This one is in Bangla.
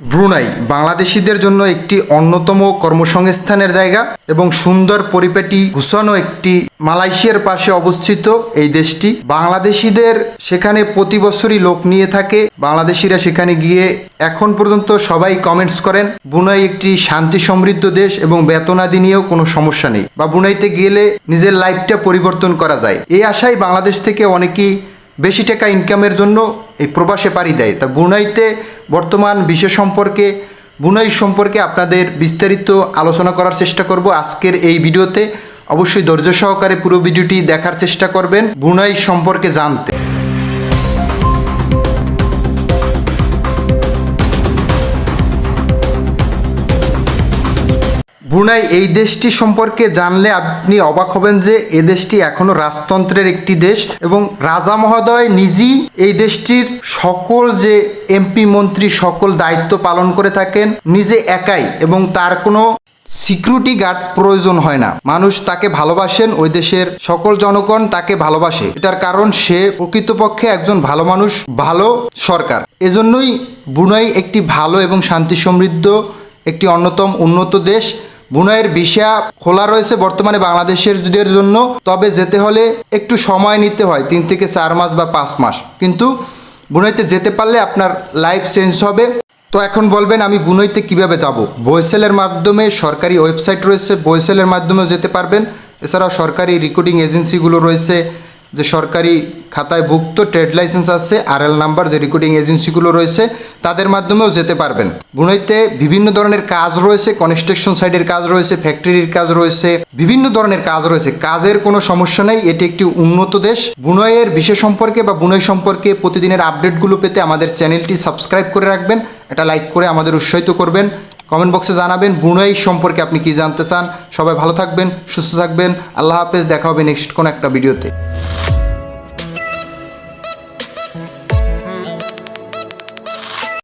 ব্রুনাই বাংলাদেশিদের জন্য একটি অন্যতম কর্মসংস্থানের জায়গা এবং সুন্দর পরিপাটি ঘুষানো একটি মালয়েশিয়ার পাশে অবস্থিত এই দেশটি। বাংলাদেশিদের সেখানে প্রতি বছরই লোক নিয়ে থাকে। বাংলাদেশিরা সেখানে গিয়ে এখন পর্যন্ত সবাই কমেন্টস করেন বুনাই একটি শান্তি সমৃদ্ধ দেশ এবং বেতনাদি নিয়েও কোনো সমস্যা নেই বা বুনাইতে গেলে নিজের লাইফটা পরিবর্তন করা যায়। এই আশায় বাংলাদেশ থেকে অনেকেই বেশি টাকা ইনকামের জন্য এই প্রবাসে পাড়ি দেয়। তা বুনাইতে বর্তমান বিষয় সম্পর্কে, বুনাই সম্পর্কে আপনাদের বিস্তারিত আলোচনা করার চেষ্টা করব আজকের এই ভিডিওতে। অবশ্যই ধৈর্য সহকারে পুরো ভিডিওটি দেখার চেষ্টা করবেন, বুনাই সম্পর্কে জানতে। ব্রুনাই, এই দেশটি সম্পর্কে জানলে আপনি অবাক হবেন যে এ দেশটি এখনও রাজতন্ত্রের একটি দেশ এবং রাজা মহোদয় নিজেই এই দেশটির সকল যে এমপি, মন্ত্রী সকল দায়িত্ব পালন করে থাকেন, নিজে একাই এবং তার কোনো সিকিউরিটি গার্ড প্রয়োজন হয় না। মানুষ তাকে ভালোবাসেন, ওই দেশের সকল জনগণ তাকে ভালোবাসে। এটার কারণ, সে প্রকৃতপক্ষে একজন ভালো মানুষ, ভালো সরকার। এজন্যই ব্রুনাই একটি ভালো এবং শান্তি সমৃদ্ধ একটি অন্যতম উন্নত দেশ। বুনাইয়ের ভিসা খোলা রয়েছে বর্তমানে বাংলাদেশের জন্য, তবে যেতে হলে একটু সময় নিতে হয়, তিন থেকে চার মাস বা পাঁচ মাস। কিন্তু বুনাইতে যেতে পারলে আপনার লাইফ চেঞ্জ হবে। তো এখন বলবেন, আমি বুনইতে কীভাবে যাব? বয়েসেলের মাধ্যমে সরকারি ওয়েবসাইট রয়েছে বয়েসেলের মাধ্যমেও যেতে পারবেন। এছাড়াও সরকারি রেকর্ডিং এজেন্সিগুলো রয়েছে যে সরকারি খাতায় ভুক্ত ট্রেড লাইসেন্স আছে আর এল নাম্বার যে রেকর্ডিং এজেন্সিগুলো রয়েছে, তাদের মাধ্যমেও যেতে পারবেন। বুনইতে বিভিন্ন ধরনের কাজ রয়েছে কনস্ট্রাকশন সাইডের কাজ রয়েছে ফ্যাক্টরির কাজ রয়েছে, বিভিন্ন ধরনের কাজ রয়েছে। কাজের কোনো সমস্যা নেই, এটি একটি উন্নত দেশ। বুনয়ের বিষয় সম্পর্কে বা বুনই সম্পর্কে প্রতিদিনের আপডেটগুলো পেতে আমাদের চ্যানেলটি সাবস্ক্রাইব করে রাখবেন। এটা লাইক করে আমাদের উৎসাহিত করবেন। কমেন্ট বক্সে জানাবেন ব্রুনাই সম্পর্কে আপনি কি জানতে চান। সবাই ভালো থাকবেন, সুস্থ থাকবেন। আল্লাহ হাফেজ, দেখা হবে নেক্সট কোনো একটা ভিডিওতে।